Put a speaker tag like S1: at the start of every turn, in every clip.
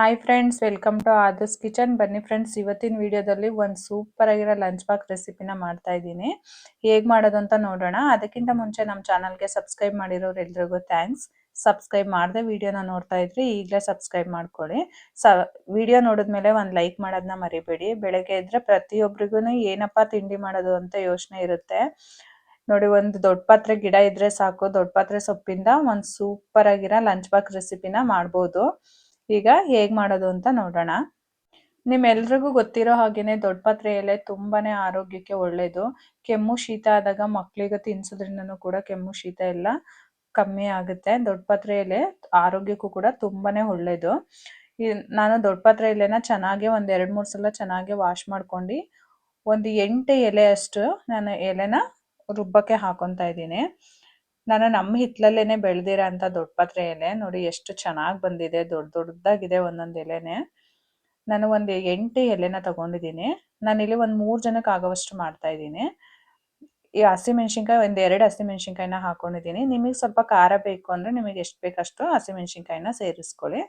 S1: Hi friends welcome to Adar's kitchen ಬನ್ನಿ friends ಇವತ್ತಿನ ವಿಡಿಯೋದಲ್ಲಿ ಒಂದು ಸೂಪರ್ ಆಗಿರೋ ಲಂಚ್ ಬಾಕ್ಸ್ ರೆಸಿಪಿನ ಮಾಡ್ತಾ ಇದ್ದೀನಿ. ಹೇಗೆ ಮಾಡೋದು ಅಂತ ನೋಡೋಣ. ಅದಕ್ಕಿಂತ ಮುಂಚೆ ನಮ್ಮ ಚಾನಲ್ಗೆ ಸಬ್ಸ್ಕ್ರೈಬ್ ಮಾಡಿರೋರು ಎಲ್ರಿಗೂ ಥ್ಯಾಂಕ್ಸ್ ಸಬ್ಸ್ಕ್ರೈಬ್ ಮಾಡದೆ ವಿಡಿಯೋನ ನೋಡ್ತಾ ಇದ್ರಿ, ಈಗಲೇ ಸಬ್ಸ್ಕ್ರೈಬ್ ಮಾಡ್ಕೊಳ್ಳಿ. ಸ, ವಿಡಿಯೋ ನೋಡಿದ್ಮೇಲೆ ಒಂದು ಲೈಕ್ ಮಾಡೋದನ್ನ ಮರಿಬೇಡಿ. ಬೆಳಗ್ಗೆ ಇದ್ರೆ ಪ್ರತಿಯೊಬ್ಬರಿಗೂ ಏನಪ್ಪ ತಿಂಡಿ ಮಾಡೋದು ಅಂತ ಯೋಚನೆ ಇರುತ್ತೆ. ನೋಡಿ, ಒಂದು ದೊಡ್ಡ ಪಾತ್ರೆ ಗಿಡ ಇದ್ರೆ ಸಾಕು, ದೊಡ್ಡ ಪಾತ್ರೆ ಸೊಪ್ಪಿಂದ ಒಂದು ಸೂಪರ್ ಆಗಿರೋ ಲಂಚ್ ಬಾಕ್ಸ್ ರೆಸಿಪಿನ ಮಾಡ್ಬೋದು. ಈಗ ಹೇಗ್ ಮಾಡೋದು ಅಂತ ನೋಡೋಣ. ನಿಮ್ಮೆಲ್ರಿಗೂ ಗೊತ್ತಿರೋ ಹಾಗೇನೆ ದೊಡ್ಡ ಪತ್ರೆ ಎಲೆ ತುಂಬಾನೇ ಆರೋಗ್ಯಕ್ಕೆ ಒಳ್ಳೇದು. ಕೆಮ್ಮು ಶೀತ ಆದಾಗ ಮಕ್ಕಳಿಗೆ ತಿನ್ಸೋದ್ರಿಂದನೂ ಕೂಡ ಕೆಮ್ಮು ಶೀತ ಎಲ್ಲ ಕಮ್ಮಿ ಆಗುತ್ತೆ. ದೊಡ್ಡ ಪತ್ರೆ ಎಲೆ ಆರೋಗ್ಯಕ್ಕೂ ಕೂಡ ತುಂಬಾನೇ ಒಳ್ಳೇದು. ನಾನು ದೊಡ್ಡ ಪತ್ರೆ ಎಲೆನ ಚೆನ್ನಾಗಿ ಒಂದ್ ಎರಡ್ ಮೂರ್ ಸಲ ಚೆನ್ನಾಗಿ ವಾಶ್ ಮಾಡ್ಕೊಂಡು ಒಂದು ಎಂಟು ಎಲೆ ಅಷ್ಟು ನಾನು ಎಲೆನ ರುಬ್ಬಕ್ಕೆ ಹಾಕೊಂತ ಇದ್ದೀನಿ. ನಾನು ನಮ್ಮ ಹಿತ್ತಲಲ್ಲೇನೆ ಬೆಳೆದಿರೋ ಅಂತ ದೊಡ್ಡ ಪತ್ರೆ ಎಲೆ ನೋಡಿ ಎಷ್ಟು ಚೆನ್ನಾಗಿ ಬಂದಿದೆ, ದೊಡ್ಡ ದೊಡ್ಡದಾಗಿದೆ ಒಂದೊಂದು ಎಲೆನೆ. ನಾನು ಒಂದು ಎಂಟು ಎಲೆನ ತಗೊಂಡಿದ್ದೀನಿ. ಇಲ್ಲಿ ಒಂದು ಮೂರು ಜನಕ್ಕೆ ಆಗೋವಷ್ಟು ಮಾಡ್ತಾ ಇದ್ದೀನಿ. ಈ ಹಸಿಮೆಣ್ಸಿನ್ಕಾಯಿ ಒಂದು ಎರಡು ಹಸಿಮೆಣ್ಸಿನ್ಕಾಯಿನ ಹಾಕೊಂಡಿದ್ದೀನಿ. ನಿಮಗೆ ಸ್ವಲ್ಪ ಖಾರ ಬೇಕು ಅಂದರೆ ನಿಮಗೆ ಎಷ್ಟು ಬೇಕಷ್ಟು ಹಸಿಮೆಣ್ಸಿನ್ಕಾಯಿನ ಸೇರಿಸ್ಕೊಳ್ಳಿ.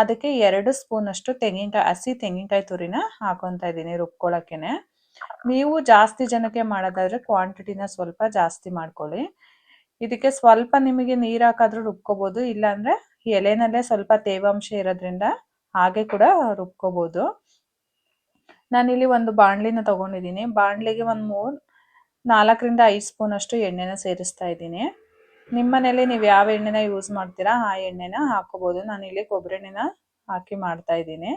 S1: ಅದಕ್ಕೆ ಎರಡು ಸ್ಪೂನ್ ಅಷ್ಟು ತೆಂಗಿನಕಾಯಿ, ಹಸಿ ತೆಂಗಿನಕಾಯಿ ತುರಿನ ಹಾಕೊತಾ ಇದ್ದೀನಿ ರುಬ್ಕೊಳ್ಳೋಕೆನೆ ನೀವು ಜಾಸ್ತಿ ಜನಕ್ಕೆ ಮಾಡೋದಾದ್ರೆ ಕ್ವಾಂಟಿಟಿನ ಸ್ವಲ್ಪ ಜಾಸ್ತಿ ಮಾಡ್ಕೊಳ್ಳಿ. ಇದಕ್ಕೆ ಸ್ವಲ್ಪ ನಿಮಗೆ ನೀರು ಹಾಕಾದ್ರೂ ರುಬ್ಕೋಬಹುದು ಇಲ್ಲಾಂದ್ರೆ ಎಲೆನಲ್ಲೇ ಸ್ವಲ್ಪ ತೇವಾಂಶ ಇರೋದ್ರಿಂದ ಹಾಗೆ ಕೂಡ ರುಬ್ಕೋಬಹುದು ನಾನಿಲ್ಲಿ ಒಂದು ಬಾಣಲಿನ ತಗೊಂಡಿದ್ದೀನಿ. ಬಾಣಲಿಗೆ ಒಂದು ಮೂರು, ನಾಲ್ಕರಿಂದ ಐದು ಸ್ಪೂನ್ ಅಷ್ಟು ಎಣ್ಣೆನ ಸೇರಿಸ್ತಾ ಇದ್ದೀನಿ. ನಿಮ್ಮನೇಲಿ ನೀವು ಯಾವ ಎಣ್ಣೆನ ಯೂಸ್ ಮಾಡ್ತೀರಾ, ಆ ಎಣ್ಣೆನ ಹಾಕೋಬಹುದು ಕೊಬ್ಬರಿ ಎಣ್ಣೆನ ಹಾಕಿ ಮಾಡ್ತಾ ಇದ್ದೀನಿ.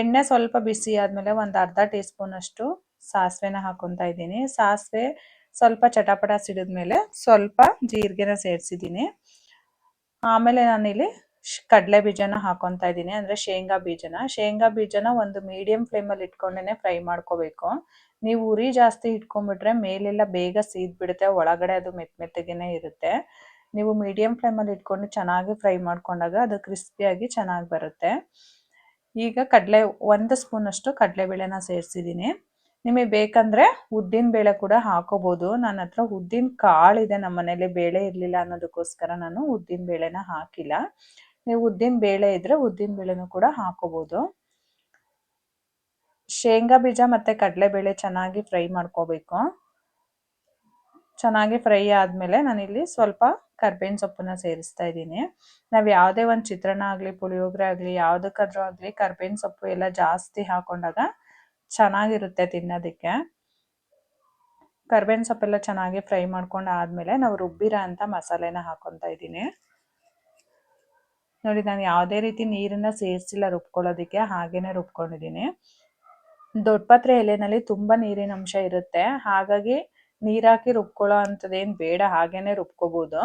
S1: ಎಣ್ಣೆ ಸ್ವಲ್ಪ ಬಿಸಿ ಆದಮೇಲೆ ಒಂದು ಅರ್ಧ ಟೀ ಸ್ಪೂನ್ ಅಷ್ಟು ಸಾಸಿವೆನ ಹಾಕೊತಾ ಇದ್ದೀನಿ. ಸಾಸಿವೆ ಸ್ವಲ್ಪ ಚಟಪಟ ಸಿಡಿದ್ಮೇಲೆ ಸ್ವಲ್ಪ ಜೀರಿಗೆನ ಸೇರಿಸಿದ್ದೀನಿ. ಆಮೇಲೆ ನಾನಿಲ್ಲಿ ಕಡಲೆ ಬೀಜನ ಹಾಕೊತಾ ಇದ್ದೀನಿ. ಅಂದರೆ ಶೇಂಗಾ ಬೀಜನ. ಶೇಂಗಾ ಬೀಜನ ಒಂದು ಮೀಡಿಯಂ ಫ್ಲೇಮಲ್ಲಿ ಇಟ್ಕೊಂಡೇ ಫ್ರೈ ಮಾಡ್ಕೋಬೇಕು. ನೀವು ಉರಿ ಜಾಸ್ತಿ ಇಟ್ಕೊಂಡ್ಬಿಟ್ರೆ ಮೇಲೆಲ್ಲ ಬೇಗ ಸೀದ್ಬಿಡುತ್ತೆ. ಒಳಗಡೆ ಅದು ಮೆತ್ತ ಮೆತ್ತಗೆನೆ ಇರುತ್ತೆ. ನೀವು ಮೀಡಿಯಂ ಫ್ಲೇಮಲ್ಲಿ ಇಟ್ಕೊಂಡು ಚೆನ್ನಾಗಿ ಫ್ರೈ ಮಾಡ್ಕೊಂಡಾಗ ಅದು ಕ್ರಿಸ್ಪಿಯಾಗಿ ಚೆನ್ನಾಗಿ ಬರುತ್ತೆ. ಈಗ ಕಡಲೆ ಒಂದು ಸ್ಪೂನಷ್ಟು ಕಡಲೆಬೇಳೆನ ಸೇರಿಸಿದ್ದೀನಿ. ನಿಮಗೆ ಬೇಕಂದ್ರೆ ಉದ್ದಿನ ಬೇಳೆ ಕೂಡ ಹಾಕೋಬಹುದು ನನ್ನ ಹತ್ರ ಉದ್ದಿನ ಕಾಳಿದೆ ನಮ್ಮ ಮನೇಲಿ ಬೇಳೆ ಇರಲಿಲ್ಲ ಅನ್ನೋದಕ್ಕೋಸ್ಕರ ನಾನು ಉದ್ದಿನ ಬೇಳೆನ ಹಾಕಿಲ್ಲ. ನೀವು ಉದ್ದಿನ ಬೇಳೆ ಇದ್ರೆ ಉದ್ದಿನ ಬೇಳೆನೂ ಕೂಡ ಹಾಕೋಬಹುದು ಶೇಂಗಾ ಬೀಜ ಮತ್ತೆ ಕಡಲೆಬೇಳೆ ಚೆನ್ನಾಗಿ ಫ್ರೈ ಮಾಡ್ಕೋಬೇಕು. ಚೆನ್ನಾಗಿ ಫ್ರೈ ಆದಮೇಲೆ ನಾನಿಲ್ಲಿ ಸ್ವಲ್ಪ ಕರ್ಬೇವಿನ ಸೊಪ್ಪನ್ನ ಸೇರಿಸ್ತಾ ಇದ್ದೀನಿ. ನಾವು ಯಾವುದೇ ಒಂದು ಚಿತ್ರಾನ್ನ ಆಗಲಿ, ಪುಳಿಯೋಗರೆ ಆಗಲಿ, ಯಾವುದಕ್ಕಾದ್ರೂ ಆಗಲಿ ಕರ್ಬೇವಿನ ಸೊಪ್ಪು ಎಲ್ಲ ಜಾಸ್ತಿ ಹಾಕೊಂಡಾಗ ಚೆನ್ನಾಗಿರುತ್ತೆ ತಿನ್ನೋದಕ್ಕೆ. ಕರ್ಬೇವಿನ ಸೊಪ್ಪೆಲ್ಲ ಚೆನ್ನಾಗಿ ಫ್ರೈ ಮಾಡ್ಕೊಂಡು ಆದಮೇಲೆ ನಾವು ರುಬ್ಬಿರೋ ಅಂತ ಮಸಾಲೆನ ಹಾಕೊತಾ ಇದ್ದೀನಿ. ನೋಡಿ, ನಾನು ಯಾವುದೇ ರೀತಿ ನೀರನ್ನ ಸೇರಿಸಿಲ್ಲ ರುಬ್ಕೊಳ್ಳೋದಕ್ಕೆ, ಹಾಗೇನೆ ರುಬ್ಕೊಂಡಿದ್ದೀನಿ. ದೊಡ್ಡ ಪಾತ್ರೆ ಎಲೆನಲ್ಲಿ ತುಂಬ ನೀರಿನ ಅಂಶ ಇರುತ್ತೆ. ಹಾಗಾಗಿ ನೀರಾಕಿ ರುಬ್ಕೊಳ್ಳೋ ಅಂಥದ್ದೇನು ಬೇಡ, ಹಾಗೇನೆ ರುಬ್ಕೋಬೋದು.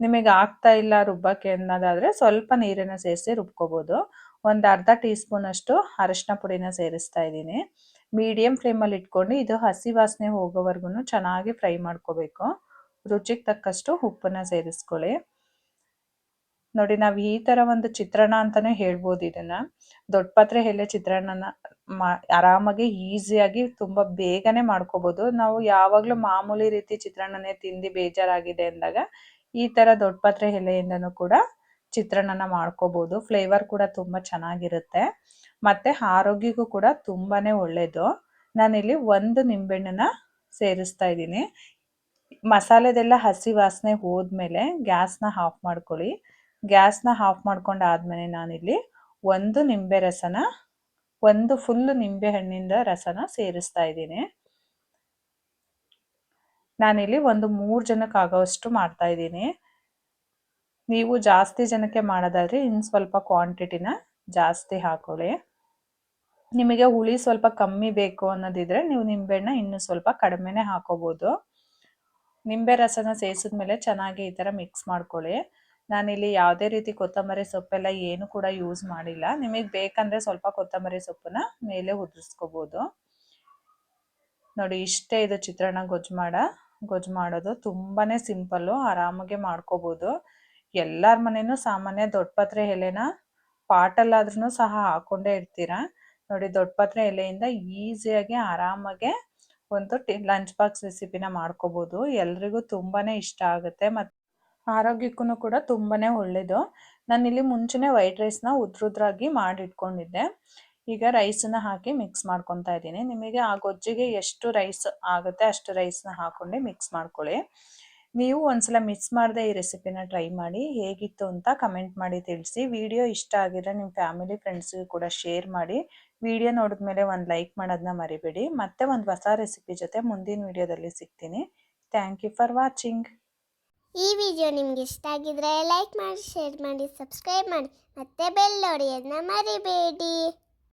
S1: ನಿಮಗೆ ಆಗ್ತಾ ಇಲ್ಲ ರುಬ್ಬಕ್ಕೆ ಅನ್ನೋದಾದರೆ ಸ್ವಲ್ಪ ನೀರನ್ನು ಸೇರಿಸಿ ರುಬ್ಕೋಬೋದು. ಒಂದು ಅರ್ಧ ಟೀ ಸ್ಪೂನ್ ಅಷ್ಟು ಅರಶಿನ ಪುಡಿನ ಸೇರಿಸ್ತಾ ಇದ್ದೀನಿ. ಮೀಡಿಯಂ ಫ್ಲೇಮಲ್ಲಿ ಇಟ್ಕೊಂಡು ಇದು ಹಸಿ ವಾಸನೆ ಹೋಗೋವರೆಗೂ ಚೆನ್ನಾಗಿ ಫ್ರೈ ಮಾಡ್ಕೋಬೇಕು. ರುಚಿಗೆ ತಕ್ಕಷ್ಟು ಉಪ್ಪನ್ನ ಸೇರಿಸ್ಕೊಳ್ಳಿ. ನೋಡಿ, ನಾವು ಈ ಥರ ಒಂದು ಚಿತ್ರಾನ್ನ ಅಂತಲೇ ಹೇಳ್ಬೋದು ಇದನ್ನು. ದೊಡ್ಡ ಪಾತ್ರೆ ಎಲೆ ಚಿತ್ರಾನ್ನನ ಮಾ, ಆರಾಮಾಗಿ ಈಸಿಯಾಗಿ ತುಂಬ ಬೇಗನೆ ಮಾಡ್ಕೋಬೋದು. ನಾವು ಯಾವಾಗಲೂ ಮಾಮೂಲಿ ರೀತಿ ಚಿತ್ರಾನ್ನನೇ ತಿಂದು ಬೇಜಾರಾಗಿದೆ ಅಂದಾಗ ಈ ಥರ ದೊಡ್ಡ ಪಾತ್ರೆ ಎಲೆಯಿಂದನೂ ಕೂಡ ಚಿತ್ರಾನ್ನನ ಮಾಡ್ಕೋಬಹುದು ಫ್ಲೇವರ್ ಕೂಡ ತುಂಬ ಚೆನ್ನಾಗಿರುತ್ತೆ. ಮತ್ತೆ ಆರೋಗ್ಯಕ್ಕೂ ಕೂಡ ತುಂಬಾ ಒಳ್ಳೇದು. ನಾನಿಲ್ಲಿ ಒಂದು ನಿಂಬೆಹಣ್ಣನ್ನ ಸೇರಿಸ್ತಾ ಇದ್ದೀನಿ. ಮಸಾಲೆದೆಲ್ಲ ಹಸಿ ವಾಸನೆ ಹೋದ್ಮೇಲೆ ಗ್ಯಾಸ್ನ ಆಫ್ ಮಾಡ್ಕೊಳ್ಳಿ. ಗ್ಯಾಸ್ನ ಆಫ್ ಮಾಡ್ಕೊಂಡು ಆದಮೇಲೆ ನಾನಿಲ್ಲಿ ಒಂದು ನಿಂಬೆ ರಸನ, ಒಂದು ಫುಲ್ ನಿಂಬೆ ಹಣ್ಣಿಂದ ರಸನ ಸೇರಿಸ್ತಾ ಇದ್ದೀನಿ. ನಾನಿಲ್ಲಿ ಒಂದು ಮೂರು ಜನಕ್ಕಾಗೋವಷ್ಟು ಮಾಡ್ತಾ ಇದ್ದೀನಿ. ನೀವು ಜಾಸ್ತಿ ಜನಕ್ಕೆ ಮಾಡೋದಾದ್ರೆ ಇನ್ನು ಸ್ವಲ್ಪ ಕ್ವಾಂಟಿಟಿನ ಜಾಸ್ತಿ ಹಾಕೊಳ್ಳಿ. ನಿಮಗೆ ಹುಳಿ ಸ್ವಲ್ಪ ಕಮ್ಮಿ ಬೇಕು ಅನ್ನೋದಿದ್ರೆ ನೀವು ನಿಂಬೆಹಣ್ಣ ಇನ್ನೂ ಸ್ವಲ್ಪ ಕಡಿಮೆನೇ ಹಾಕೋಬಹುದು ನಿಂಬೆ ರಸನ ಸೇರಿಸಿದ ಮೇಲೆ ಚೆನ್ನಾಗಿ ಈ ಥರ ಮಿಕ್ಸ್ ಮಾಡ್ಕೊಳ್ಳಿ. ನಾನಿಲ್ಲಿ ಯಾವುದೇ ರೀತಿ ಕೊತ್ತಂಬರಿ ಸೊಪ್ಪೆಲ್ಲ ಏನು ಕೂಡ ಯೂಸ್ ಮಾಡಿಲ್ಲ. ನಿಮಗೆ ಬೇಕಂದ್ರೆ ಸ್ವಲ್ಪ ಕೊತ್ತಂಬರಿ ಸೊಪ್ಪನ್ನ ಮೇಲೆ ಉದುರಿಸ್ಕೋಬೋದು. ನೋಡಿ, ಇಷ್ಟೇ ಇದು ಚಿತ್ರಾನ್ನ ಗೊಜ್ಜು ಮಾಡ. ಗೊಜ್ಜು ಮಾಡೋದು ತುಂಬಾ ಸಿಂಪಲ್ಲು ಆರಾಮಾಗೆ ಮಾಡ್ಕೋಬೋದು. ಎಲ್ಲರ ಮನೇನು ಸಾಮಾನ್ಯ ದೊಡ್ಡಪತ್ರೆ ಎಲೆನ ಪಾಟಲ್ಲಾದ್ರೂ ಸಹ ಹಾಕೊಂಡೇ ಇರ್ತೀರಾ ನೋಡಿ ದೊಡ್ಡಪತ್ರೆ ಎಲೆಯಿಂದ ಈಸಿಯಾಗಿ ಆರಾಮಾಗೆ ಒಂದು ಲಂಚ್ ಬಾಕ್ಸ್ ರೆಸಿಪಿನ ಮಾಡ್ಕೋಬೋದು. ಎಲ್ರಿಗೂ ತುಂಬಾ ಇಷ್ಟ ಆಗುತ್ತೆ ಮತ್ತು ಆರೋಗ್ಯಕ್ಕೂ ಕೂಡ ತುಂಬಾನೇ ಒಳ್ಳೇದು. ನಾನಿಲ್ಲಿ ಮುಂಚೆನೆ ವೈಟ್ ರೈಸ್ನ ಉದ್ರುದ್ರಾಗಿ ಮಾಡಿಟ್ಕೊಂಡಿದ್ದೆ. ಈಗ ರೈಸನ್ನ ಹಾಕಿ ಮಿಕ್ಸ್ ಮಾಡ್ಕೊತಾ ಇದ್ದೀನಿ. ನಿಮಗೆ ಆ ಗೊಜ್ಜಿಗೆ ಎಷ್ಟು ರೈಸ್ ಆಗುತ್ತೆ ಅಷ್ಟು ರೈಸ್ನ ಹಾಕೊಂಡು ಮಿಕ್ಸ್ ಮಾಡ್ಕೊಳ್ಳಿ. ನೀವು ಒಂದ್ಸಲ ಮಿಸ್ ಮಾಡದೆ ಈ ರೆಸಿಪಿನ ಟ್ರೈ ಮಾಡಿ ಹೇಗಿತ್ತು ಅಂತ ಕಮೆಂಟ್ ಮಾಡಿ ತಿಳಿಸಿ. ವಿಡಿಯೋ ಇಷ್ಟ ಆಗಿದ್ರೆ ನಿಮ್ಮ ಫ್ಯಾಮಿಲಿ ಫ್ರೆಂಡ್ಸ್ಗೂ ಕೂಡ ಶೇರ್ ಮಾಡಿ. ವಿಡಿಯೋ ನೋಡಿದ್ಮೇಲೆ ಒಂದು ಲೈಕ್ ಮಾಡೋದನ್ನ ಮರಿಬೇಡಿ. ಮತ್ತೆ ಒಂದು ಹೊಸ ರೆಸಿಪಿ ಜೊತೆ ಮುಂದಿನ ವಿಡಿಯೋದಲ್ಲಿ ಸಿಗ್ತೀನಿ. ಥ್ಯಾಂಕ್ ಯು ಫಾರ್ ವಾಚಿಂಗ್
S2: ಈ ವಿಡಿಯೋ ನಿಮ್ಗೆ ಇಷ್ಟ ಆಗಿದ್ರೆ ಲೈಕ್ ಮಾಡಿ ಶೇರ್ ಮಾಡಿ ಸಬ್ಸ್ಕ್ರೈಬ್ ಮಾಡಿ. ಮತ್ತೆ ಬೆಲ್ ಹೊಡೆಯೋದನ್ನ ಮರಿಬೇಡಿ.